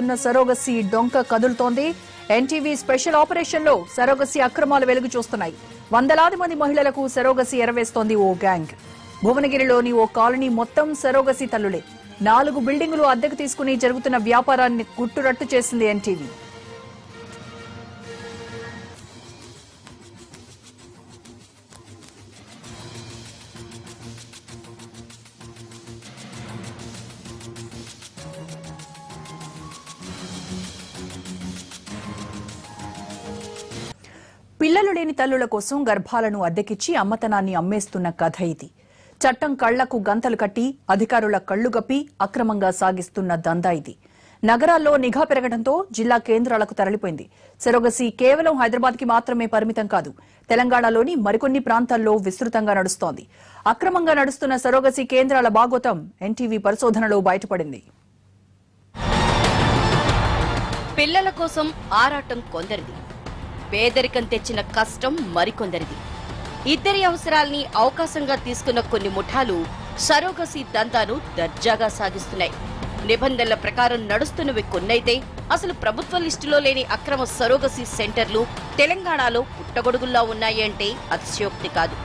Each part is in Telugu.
సాగుతున్న సరోగసి డొంక కదులుతోంది. ఎన్టీవీ స్పెషల్ ఆపరేషన్లో సరోగసి అక్రమాలు వెలుగు చూస్తున్నాయి వందలాది మంది మహిళలకు సరోగసి ఎరవేస్తోంది ఓ గ్యాంగ్. భువనగిరిలోని ఓ కాలనీ మొత్తం సరోగసి తల్లులే. నాలుగు బిల్డింగులు అద్దెకు తీసుకుని జరుగుతున్న వ్యాపారాన్ని గుట్టురట్టు చేసింది ఎన్టీవీ. పిల్లలు లేని తల్లుల కోసం గర్భాలను అద్దెకిచ్చి అమ్మతనాన్ని అమ్మేస్తున్న కథ ఇది. చట్టం కళ్ళకు గంతలు కట్టి అధికారుల కళ్ళుగప్పి అక్రమంగా సాగిస్తున్న దందా ఇది. నగరాల్లో నిఘా పెరగడంతో జిల్లా కేంద్రాలకు తరలిపోయింది. సెరోగసి కేవలం హైదరాబాద్కి మాత్రమే పరిమితం కాదు తెలంగాణలోని మరికొన్ని ప్రాంతాల్లో విస్తృతంగా నడుస్తోంది. అక్రమంగా నడుస్తున్న సరోగసి కేంద్రాల బాగోతం ఎన్టీవీ పరిశోధనలో బయటపడింది. పిల్లల కోసం ఆరాటం కొందరిది. పేదరికం తెచ్చిన కష్టం మరికొందరిది. ఇద్దరి అవసరాల్ని అవకాశంగా తీసుకున్న కొన్ని ముఠాలు సరోగసి దందాను దర్జాగా సాగిస్తున్నాయి. నిబంధనల ప్రకారం నడుస్తున్నవి కొన్నైతే అసలు ప్రభుత్వ లిస్టులో లేని అక్రమ సరోగసి సెంటర్లు తెలంగాణలో పుట్టగొడుగుల్లా ఉన్నాయంటే అతిశయోక్తి కాదు.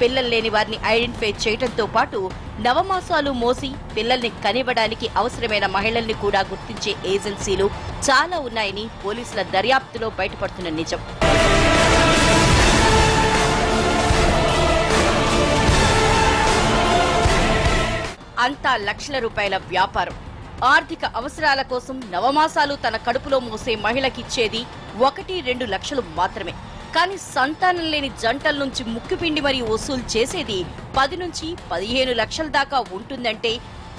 పిల్లలు లేని వారిని ఐడెంటిఫై చేయడంతో పాటు నవమాసాలు మోసి పిల్లల్ని కనివ్వడానికి అవసరమైన మహిళల్ని కూడా గుర్తించే ఏజెన్సీలు చాలా ఉన్నాయని పోలీసుల దర్యాప్తులో బయటపడుతున్న నిజం. అంతా లక్షల రూపాయల వ్యాపారం. ఆర్థిక అవసరాల కోసం నవమాసాలు తన కడుపులో మోసే మహిళకిచ్చేది ఒకటి రెండు లక్షలు మాత్రమే. కానీ సంతానం లేని జంటల నుంచి ముక్కుపిండి మరి వసూలు చేసేది పది నుంచి పదిహేను లక్షల దాకా ఉంటుందంటే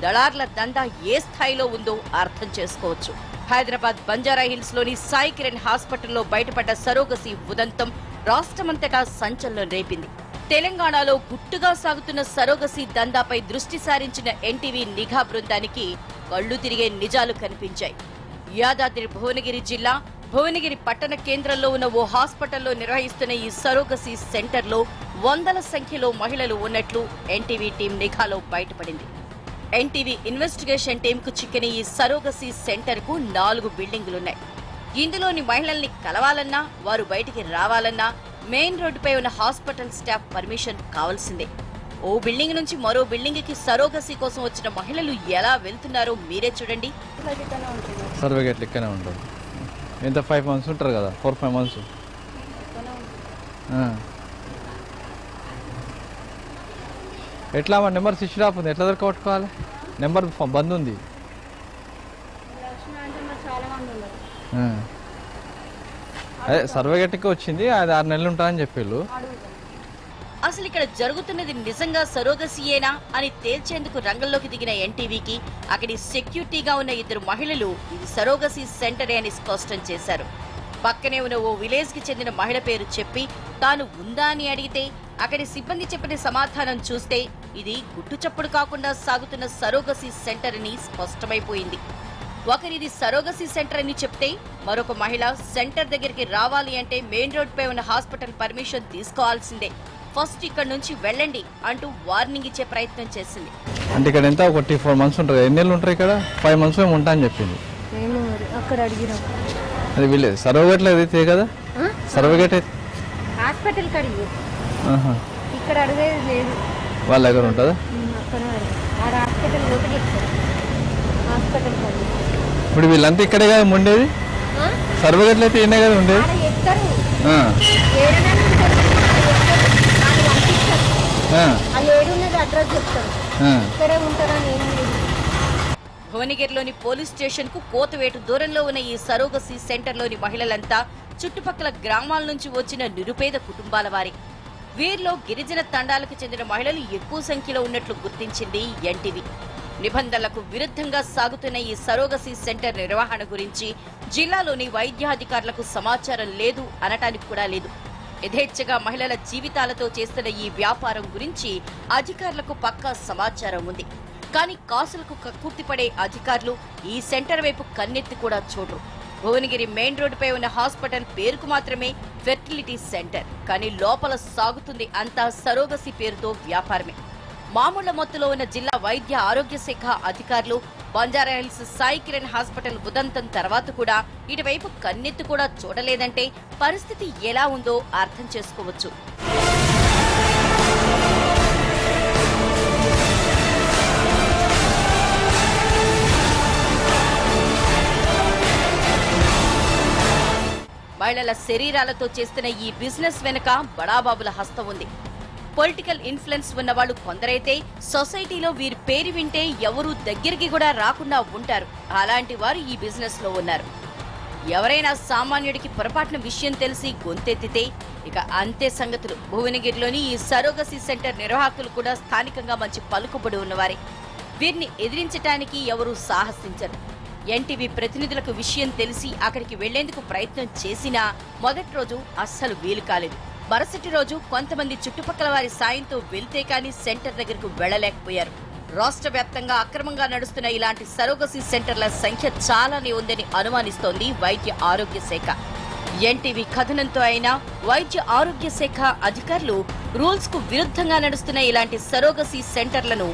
దళార్ల దందా ఏ స్థాయిలో ఉందో అర్థం చేసుకోవచ్చు. హైదరాబాద్ బంజారా హిల్స్లోని సాయి కిరణ్ హాస్పిటల్లో బయటపడ్డ సరోగసి ఉదంతం రాష్ట్రమంతటా సంచలనం రేపింది. తెలంగాణలో గుట్టుగా సాగుతున్న సరోగసి దందాపై దృష్టి సారించిన ఎన్టీవీ నిఘా బృందానికి కళ్ళు తిరిగే నిజాలు కనిపించాయి. యాదాద్రి భువనగిరి జిల్లా భువనగిరి పట్టణ కేంద్రంలో ఉన్న ఓ హాస్పిటల్లో నిర్వహిస్తున్న ఈ సరోగసీ సెంటర్లో వందల సంఖ్యలో మహిళలు ఉన్నట్లు ఎన్టీవీ టీం నిఘాలో బయటపడింది. ఎన్టీవీ ఇన్వెస్టిగేషన్ టీంకు చిక్కిన ఈ సరోగసి సెంటర్కు నాలుగు బిల్డింగులున్నాయి. ఇందులోని మహిళల్ని కలవాలన్నా వారు బయటికి రావాలన్నా మెయిన్ రోడ్డుపై ఉన్న హాస్పిటల్ స్టాఫ్ పర్మిషన్ కావాల్సిందే. ఓ బిల్డింగ్ నుంచి మరో బిల్డింగ్కి సరోగసి కోసం వచ్చిన మహిళలు ఎలా వెళ్తున్నారో మీరే చూడండి. ఎంత? ఫైవ్ మంత్స్ ఉంటారు కదా? ఫోర్ ఫైవ్ మంత్స్ ఎట్లా మా నెంబర్ స్విచ్ ఆఫ్ ఉంది? ఎట్లా దొరకబట్టుకోవాలి నెంబర్ బంద్ ఉంది. అదే సర్వేగేట్కి వచ్చింది. అది ఆరు నెలలు ఉంటుందని చెప్పిళ్ళు. అసలు ఇక్కడ జరుగుతున్నది నిజంగా సరోగసియేనా అని తేల్చేందుకు రంగంలోకి దిగిన ఎన్టీవీకి అక్కడి సెక్యూరిటీగా ఉన్న ఇద్దరు మహిళలు ఇది సరోగసి సెంటరే అని స్పష్టం చేశారు. పక్కనే ఉన్న ఓ విలేజ్కి చెందిన మహిళ పేరు చెప్పి తాను ఉందా అని అడిగితే అక్కడి సిబ్బంది చెప్పిన సమాధానం చూస్తే ఇది గుట్టుచప్పుడు కాకుండా సాగుతున్న సరోగసి సెంటర్ అని స్పష్టమైపోయింది. ఒకరిది సరోగసి సెంటర్ అని చెప్తే మరొక మహిళ సెంటర్ దగ్గరికి రావాలి అంటే మెయిన్ రోడ్ పై ఉన్న హాస్పిటల్ పర్మిషన్ తీసుకోవాల్సిందే. ఫస్ట్ ఇక్కడ నుంచి వెళ్ళండి అంటూ వార్నింగ్ ఇచ్చే ప్రయత్నం చేసింది. అంటే ఇక్కడ ఎంత? ఒకటి ఫోర్ మంత్స్ ఉంటారు ఎన్ని నెలలు ఉంటారు ఇక్కడ? ఫైవ్ మంత్స్ ఏమి ఉంటా అని చెప్పింది. ఏమో మరి అక్కడ అడిగినాం. అది విలేజ్ సర్వేగేట్లు అయితే కదా? సర్వేగేట్ అయితే హాస్పిటల్కి అడిగి ఆహా. ఇక్కడ అడిగేది లేదు. వాళ్ళ దగ్గర ఉంటుందా? హాస్పిటల్ ఇప్పుడు వీళ్ళంతా ఇక్కడే కదా ఉండేది? సర్వేగేట్లు అయితే ఈయనే కదా ఉండేది? ఆ, ఏడున్నది అడ్రస్ చెప్తారు. ఆ. ఇక్కడే ఉంటారని ఏం లేదు. భువనగిరిలోని పోలీస్ స్టేషన్కు కోతవేటు దూరంలో ఉన్న ఈ సరోగసి సెంటర్లోని మహిళలంతా చుట్టుపక్కల గ్రామాల నుంచి వచ్చిన నిరుపేద కుటుంబాల వారి. వీరిలో గిరిజన తండాలకు చెందిన మహిళలు ఎక్కువ సంఖ్యలో ఉన్నట్లు గుర్తించింది ఎన్టీవీ. నిబంధనలకు విరుద్ధంగా సాగుతున్న ఈ సరోగసి సెంటర్ నిర్వహణ గురించి జిల్లాలోని వైద్యాధికారులకు సమాచారం లేదు అనటానికి కూడా లేదు. యథేచ్ఛగా మహిళల జీవితాలతో చేస్తున్న ఈ వ్యాపారం గురించి అధికారులకు పక్కా సమాచారం ఉంది. కానీ కాసులకు కక్కుర్తిపడే అధికారులు ఈ సెంటర్ వైపు కన్నెత్తి కూడా చూడరు. భువనగిరి మెయిన్ రోడ్డుపై ఉన్న హాస్పిటల్ పేరుకు మాత్రమే ఫెర్టిలిటీ సెంటర్. కానీ లోపల సాగుతుంది అంతా సరోగసి పేరుతో వ్యాపారమే. మామూళ్ళ మొత్తులో ఉన్న జిల్లా వైద్య ఆరోగ్య శాఖ అధికారులు బంజారాహిల్స్ సాయి కిరణ్ హాస్పిటల్ ఉదంతం తర్వాత కూడా ఇటువైపు కన్నెత్తి కూడా చూడలేదంటే పరిస్థితి ఎలా ఉందో అర్థం చేసుకోవచ్చు. మహిళల శరీరాలతో చేస్తున్న ఈ బిజినెస్ వెనుక బడాబాబుల హస్తం ఉంది. పొలిటికల్ ఇన్ఫ్లుయెన్స్ ఉన్న వాళ్ళు కొందరైతే సొసైటీలో వీరి పేరు వింటే ఎవరూ దగ్గరికి కూడా రాకుండా ఉంటారు. అలాంటి వారు ఈ బిజినెస్లో ఉన్నారు. ఎవరైనా సామాన్యుడికి పొరపాటున విషయం తెలిసి గొంతెత్తితే ఇక అంతే సంగతులు. భువనగిరిలోని ఈ సరోగసి సెంటర్ నిర్వాహకులు కూడా స్థానికంగా మంచి పలుకుబడి ఉన్నవారే. వీరిని ఎదిరించటానికి ఎవరూ సాహసించరు. ఎన్టీవీ ప్రతినిధులకు విషయం తెలిసి అక్కడికి వెళ్ళేందుకు ప్రయత్నం చేసినా మొదటి రోజు అస్సలు వీలు కాలేదు. మరుసటి రోజు కొంతమంది చుట్టుపక్కల వారి సాయంతో వెళ్తే కానీ సెంటర్ దగ్గరకు వెళ్ళలేకపోయారు రాష్ట్ర వ్యాప్తంగా అక్రమంగా నడుస్తున్న ఇలాంటి సరోగసి సెంటర్ల సంఖ్య చాలానే ఉందని అనుమానిస్తోంది వైద్య ఆరోగ్య శాఖ. ఎన్టీవీ కథనంతో అయినా వైద్య ఆరోగ్య శాఖ అధికారులు రూల్స్కు విరుద్ధంగా నడుస్తున్న ఇలాంటి సరోగసి సెంటర్లను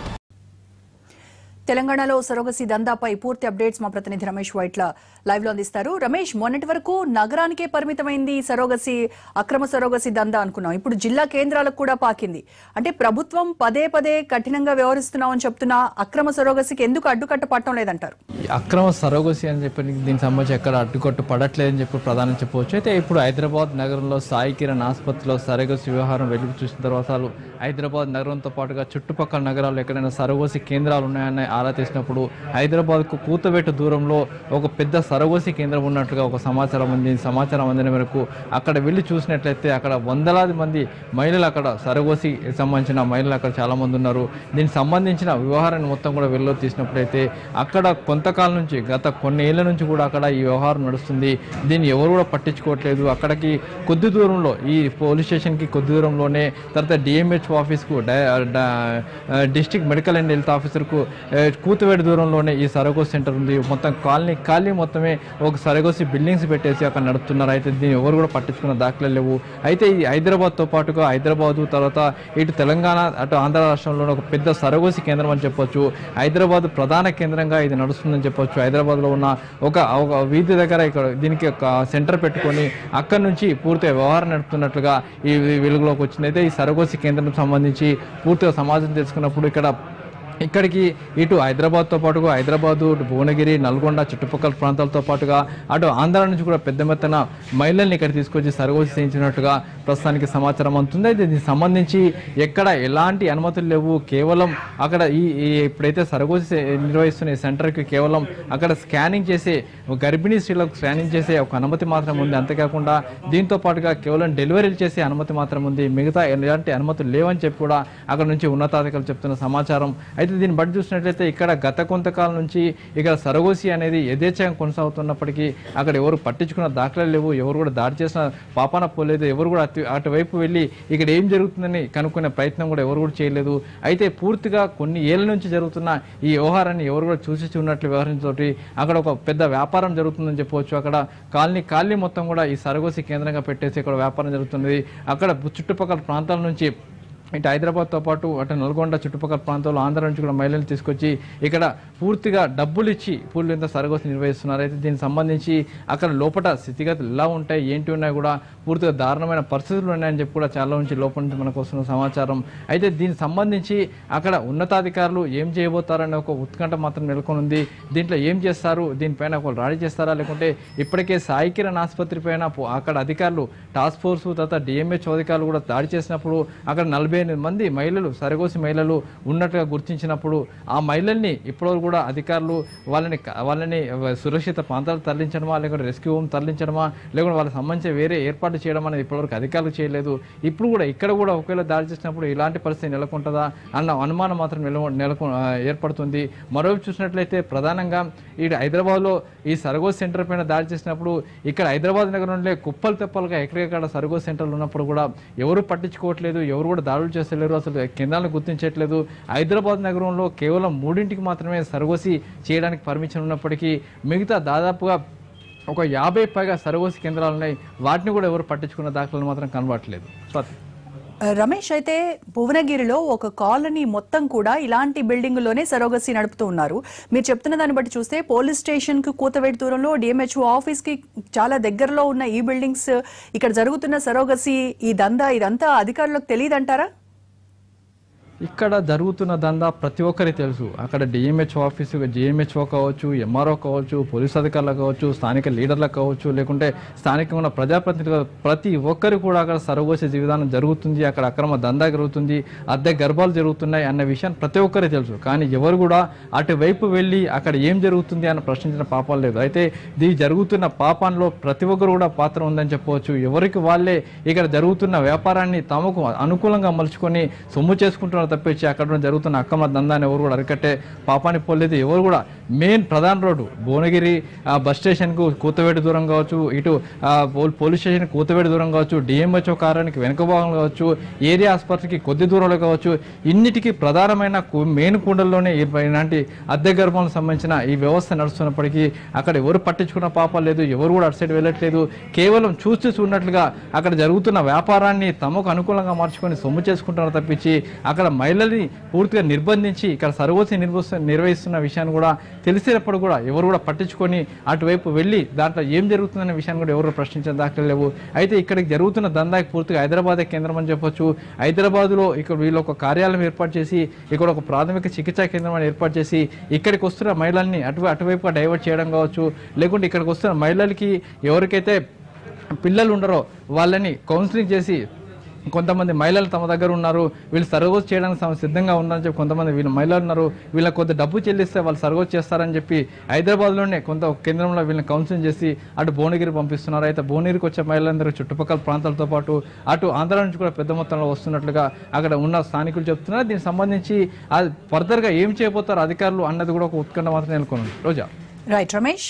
తెలంగాణలో సరోగసి దందాపై పూర్తి అప్డేట్స్ మా ప్రతినిధి రమేష్ వైట్ల లైవ్లో అందిస్తారు. రమేష్ మొన్నటి వరకు నగరానికే పరిమితమైంది సరోగసి అక్రమ సరోగసి దందా అనుకున్నాం. ఇప్పుడు జిల్లా కేంద్రాలకు కూడా పాకింది. అంటే ప్రభుత్వం పదే పదే కఠినంగా వ్యవహరిస్తున్నామని చెప్తున్నా అక్రమ సరోగసికి ఎందుకు అడ్డుకట్ట పట్టడం లేదంటారు? అక్రమ సరోగసి అని చెప్పి దీనికి సంబంధించి ఎక్కడ అడ్డుకట్టు పడట్లేదని చెప్పి ప్రధానం చెప్పవచ్చు. అయితే ఇప్పుడు హైదరాబాద్ నగరంలో సాయి కిరణ్ ఆసుపత్రిలో సరోగసి వ్యవహారం వెలుగు చూసిన తర్వాత హైదరాబాద్ నగరంతో పాటుగా చుట్టుపక్కల నగరాల్లో ఎక్కడైనా సరోగసి కేంద్రాలు ఉన్నాయని ఆరా తీసినప్పుడు హైదరాబాద్కు కూతబెట్టు దూరంలో ఒక పెద్ద సరగోసి కేంద్రం ఉన్నట్టుగా ఒక సమాచారం ఉంది సమాచారం అందిన మేరకు అక్కడ వెళ్ళి చూసినట్లయితే అక్కడ వందలాది మంది మహిళలు అక్కడ సరగోసి సంబంధించిన మహిళలు అక్కడ చాలామంది ఉన్నారు. దీనికి సంబంధించిన వ్యవహారాన్ని మొత్తం కూడా వెళ్ళి తీసినప్పుడైతే అక్కడ కొంతకాలం నుంచి గత కొన్ని ఏళ్ళ నుంచి కూడా అక్కడ ఈ వ్యవహారం నడుస్తుంది. దీన్ని ఎవరు కూడా పట్టించుకోవట్లేదు. అక్కడికి కొద్ది దూరంలో ఈ పోలీస్ స్టేషన్కి కొద్ది దూరంలోనే తర్వాత డిఎంహెచ్ ఆఫీస్కు డిస్ట్రిక్ట్ మెడికల్ అండ్ హెల్త్ ఆఫీసర్కు కూతువేడి దూరంలోనే ఈ సరగోసి సెంటర్ ఉంది. మొత్తం కాలనీ కాలనీ మొత్తమే ఒక సరగోసి బిల్డింగ్స్ పెట్టేసి అక్కడ నడుపుతున్నారు. అయితే దీన్ని ఎవరు కూడా పట్టించుకున్న దాఖలు లేవు. అయితే ఈ హైదరాబాద్తో పాటుగా హైదరాబాద్ తర్వాత ఇటు తెలంగాణ అటు ఆంధ్ర రాష్ట్రంలోనే ఒక పెద్ద సరగోసి కేంద్రం అని చెప్పొచ్చు. హైదరాబాద్ ప్రధాన కేంద్రంగా ఇది నడుస్తుందని చెప్పొచ్చు. హైదరాబాద్లో ఉన్న ఒక ఒక వీధి దగ్గర ఇక్కడ దీనికి ఒక సెంటర్ పెట్టుకొని అక్కడి నుంచి పూర్తిగా వ్యవహారం నడుపుతున్నట్లుగా ఈ వెలుగులోకి వచ్చింది. అయితే ఈ సరగోసి కేంద్రం సంబంధించి పూర్తిగా సమాజం తెలుసుకున్నప్పుడు ఇక్కడ ఇక్కడికి ఇటు హైదరాబాద్తో పాటుగా హైదరాబాదు భువనగిరి నల్గొండ చుట్టుపక్కల ప్రాంతాలతో పాటుగా అటు ఆంధ్ర నుంచి కూడా పెద్ద మెత్తన మహిళల్ని ఇక్కడ తీసుకొచ్చి సర్వీస్ చేయించినట్టుగా ప్రస్తుతానికి సమాచారం అందుతుంది. అయితే దీనికి సంబంధించి ఎక్కడ ఎలాంటి అనుమతులు లేవు. కేవలం అక్కడ ఈ ఇప్పుడైతే సరగోసి నిర్వహిస్తున్న సెంటర్కి కేవలం అక్కడ స్కానింగ్ చేసే గర్భిణీ స్త్రీలకు స్కానింగ్ చేసే ఒక అనుమతి మాత్రం ఉంది. అంతేకాకుండా దీంతో పాటుగా కేవలం డెలివరీలు చేసే అనుమతి మాత్రం ఉంది. మిగతా ఎలాంటి అనుమతులు లేవని చెప్పి కూడా అక్కడ నుంచి ఉన్నతాధికారులు చెప్తున్న సమాచారం. అయితే దీన్ని బట్టి చూసినట్లయితే ఇక్కడ గత కొంతకాలం నుంచి ఇక్కడ సరగోసి అనేది యథేచ్ఛగా కొనసాగుతున్నప్పటికీ అక్కడ ఎవరు పట్టించుకున్న దాఖలాలు లేవు ఎవరు కూడా దాడి చేసిన పాపాన పోలేదు ఎవరు కూడా అటు అటువైపు వెళ్ళి ఇక్కడ ఏం జరుగుతుందని కనుక్కునే ప్రయత్నం కూడా ఎవరు కూడా చేయలేదు. అయితే పూర్తిగా కొన్ని ఏళ్ళ నుంచి జరుగుతున్న ఈ వ్యవహారాన్ని ఎవరు కూడా చూసి ఉన్నట్లు వ్యవహరించతోటి అక్కడ ఒక పెద్ద వ్యాపారం జరుగుతుందని చెప్పవచ్చు. అక్కడ కాలనీ కాలనీ మొత్తం కూడా ఈ సరగోసి కేంద్రంగా పెట్టేసి ఇక్కడ వ్యాపారం జరుగుతున్నది. అక్కడ చుట్టుపక్కల ప్రాంతాల నుంచి ఇటు హైదరాబాద్తో పాటు అటు నల్గొండ చుట్టుపక్కల ప్రాంతాల్లో ఆంధ్ర నుంచి కూడా మహిళలు తీసుకొచ్చి ఇక్కడ పూర్తిగా డబ్బులు ఇచ్చి పూర్లు సరగోసి నిర్వహిస్తున్నారు. అయితే దీనికి సంబంధించి అక్కడ లోపల స్థితిగతులు ఎలా ఉంటాయి? ఏంటి ఉన్నాయి కూడా పూర్తిగా దారుణమైన పరిస్థితులు ఉన్నాయని చెప్పి కూడా చాలా నుంచి లోపల నుంచి మనకు వస్తున్న సమాచారం. అయితే దీనికి సంబంధించి అక్కడ ఉన్నతాధికారులు ఏం చేయబోతారనే ఒక ఉత్కంఠ మాత్రం నెలకొని ఉంది దీంట్లో ఏం చేస్తారు? దీనిపైన ఒకరు రాడి చేస్తారా? లేకుంటే ఇప్పటికే సాయి కిరణ్ ఆసుపత్రి పైన అక్కడ అధికారులు టాస్క్ ఫోర్స్ తర్వాత డిఎంహెచ్ అధికారులు కూడా దాడి చేసినప్పుడు అక్కడ నలభై మంది మహిళలు సరగోసి మహిళలు ఉన్నట్టుగా గుర్తించినప్పుడు ఆ మహిళల్ని ఇప్పటివరకు కూడా అధికారులు వాళ్ళని వాళ్ళని సురక్షిత ప్రాంతాలు తరలించడమా లేకుంటే రెస్క్యూ హోమ్ తరలించడమా లేకుంటే వాళ్ళకి సంబంధించి వేరే ఏర్పాటు చేయడం అనేది ఇప్పటివరకు అధికారులు చేయలేదు. ఇప్పుడు కూడా ఇక్కడ కూడా ఒకవేళ దాడి చేసినప్పుడు ఇలాంటి పరిస్థితి నెలకొంటుందా అన్న అనుమానం మాత్రం నెల నెలకు ఏర్పడుతుంది. మరోవైపు చూసినట్లయితే ప్రధానంగా ఈ హైదరాబాద్లో ఈ సరగోస్ సెంటర్ పైన దాడి చేసినప్పుడు ఇక్కడ హైదరాబాద్ నగరంలో కుప్పలు తెప్పలుగా ఎక్కడెక్కడ సరగోస్ సెంటర్లు ఉన్నప్పుడు కూడా ఎవరు పట్టించుకోవట్లేదు ఎవరు కూడా దాడులు చేస్తలేరు అసలు కేంద్రాలను గుర్తించట్లేదు. హైదరాబాద్ నగరంలో కేవలం మూడింటికి మాత్రమే సర్వసి చేయడానికి పర్మిషన్ ఉన్నప్పటికీ మిగతా దాదాపుగా ఒక యాభై పైగా సరగోసి కేంద్రాలు ఉన్నాయి. వాటిని కూడా ఎవరు పట్టించుకున్న దాఖలను మాత్రం కనబడట్లేదు. రమేష్ అయితే భువనగిరిలో ఒక కాలనీ మొత్తం కూడా ఇలాంటి బిల్డింగ్లోనే సరోగసి నడుపుతూ ఉన్నారు. మీరు చెప్తున్న దాన్ని బట్టి చూస్తే పోలీస్ స్టేషన్కు కూతవేటి దూరంలో డిఎంహెచ్ఓ ఆఫీస్కి చాలా దగ్గరలో ఉన్న ఈ బిల్డింగ్స్ ఇక్కడ జరుగుతున్న సరోగసి ఈ దందా ఇదంతా అధికారులకు తెలియదంటారా? ఇక్కడ జరుగుతున్న దందా ప్రతి ఒక్కరికి తెలుసు. అక్కడ డిఎంహెచ్ ఆఫీసు జిఎంహెచ్ఓ కావచ్చు ఎంఆర్ఓ కావచ్చు పోలీస్ అధికారులు కావచ్చు స్థానిక లీడర్లకు కావచ్చు లేకుంటే స్థానికంగా ఉన్న ప్రజాప్రతినిధులు ప్రతి ఒక్కరు కూడా అక్కడ సర్వోశ జీవితానం జరుగుతుంది అక్కడ అక్రమ దందా జరుగుతుంది అద్దె గర్భాలు జరుగుతున్నాయి అన్న విషయం ప్రతి ఒక్కరికి తెలుసు. కానీ ఎవరు కూడా అటువైపు వెళ్ళి అక్కడ ఏం జరుగుతుంది అని ప్రశ్నించిన పాపాలు లేదు. అయితే ఇది జరుగుతున్న పాపంలో ప్రతి ఒక్కరు కూడా పాత్ర ఉందని చెప్పవచ్చు. ఎవరికి వాళ్ళే ఇక్కడ జరుగుతున్న వ్యాపారాన్ని తమకు అనుకూలంగా మలుచుకొని సొమ్ము చేసుకుంటున్నారు తప్పించి అక్కడ జరుగుతున్న అక్రమ దందాన్ని ఎవరు కూడా అరికట్టే పాపాన్ని పోలేదు ఎవరు కూడా మెయిన్ ప్రధాన రోడ్డు భువనగిరి బస్ స్టేషన్కు కూతవేడి దూరం కావచ్చు ఇటు పోలీస్ స్టేషన్ కూతవేడి దూరం కావచ్చు డిఎంహెచ్ఓ కారానికి వెనుక భాగం కావచ్చు ఏరియా ఆసుపత్రికి కొద్ది దూరంలో కావచ్చు ఇన్నిటికీ ప్రధానమైన మెయిన్ కుండల్లోనే ఇలాంటి అద్దె గర్భాలకు సంబంధించిన ఈ వ్యవస్థ నడుస్తున్నప్పటికీ అక్కడ ఎవరు పట్టించుకున్న పాపాలు లేదు ఎవరు కూడా అటు సైడ్ వెళ్ళట్లేదు. కేవలం చూస్తూ చూడనట్లుగా అక్కడ జరుగుతున్న వ్యాపారాన్ని తమకు అనుకూలంగా మార్చుకొని సొమ్ము చేసుకుంటున్నారు తప్పించి అక్కడ మహిళల్ని పూర్తిగా నిర్బంధించి ఇక్కడ సర్వోసి నిర్వహిస్తు నిర్వహిస్తున్న విషయాన్ని కూడా తెలిసినప్పుడు కూడా ఎవరు కూడా పట్టించుకొని అటువైపు వెళ్ళి దాంట్లో ఏం జరుగుతుందనే విషయాన్ని కూడా ఎవరు ప్రశ్నించిన దాఖలు లేవు. అయితే ఇక్కడికి జరుగుతున్న దందాకి పూర్తిగా హైదరాబాదే కేంద్రం అని చెప్పొచ్చు. హైదరాబాద్లో ఇక్కడ వీళ్ళు ఒక కార్యాలయం ఏర్పాటు చేసి ఇక్కడ ఒక ప్రాథమిక చికిత్సా కేంద్రం అని ఏర్పాటు చేసి ఇక్కడికి వస్తున్న మహిళల్ని అటు అటువైపుగా డైవర్ట్ చేయడం కావచ్చు. లేకుంటే ఇక్కడికి వస్తున్న మహిళలకి ఎవరికైతే పిల్లలు ఉండరో వాళ్ళని కౌన్సిలింగ్ చేసి కొంతమంది మహిళలు తమ దగ్గర ఉన్నారు వీళ్ళు సర్వోస్ చేయడానికి సిద్ధంగా ఉన్నారని చెప్పి కొంతమంది వీళ్ళు మహిళలు ఉన్నారు వీళ్ళకి కొంత డబ్బు చెల్లిస్తే వాళ్ళు సర్వోస్ చేస్తారని చెప్పి హైదరాబాద్లోనే కొంత కేంద్రంలో వీళ్ళని కౌన్సిలింగ్ చేసి అటు భువనగిరి పంపిస్తున్నారు. అయితే భువనగిరికి వచ్చే మహిళలందరూ చుట్టుపక్కల ప్రాంతాలతో పాటు అటు ఆంధ్ర నుంచి కూడా పెద్ద మొత్తంలో వస్తున్నట్లుగా అక్కడ ఉన్న స్థానికులు చెప్తున్నారు. దీనికి సంబంధించి అది ఫర్దర్గా ఏం చేయబోతారు అధికారులు అన్నది కూడా ఒక ఉత్కంఠ మాత్రం నెలకొని రోజా. రైట్ రమేష్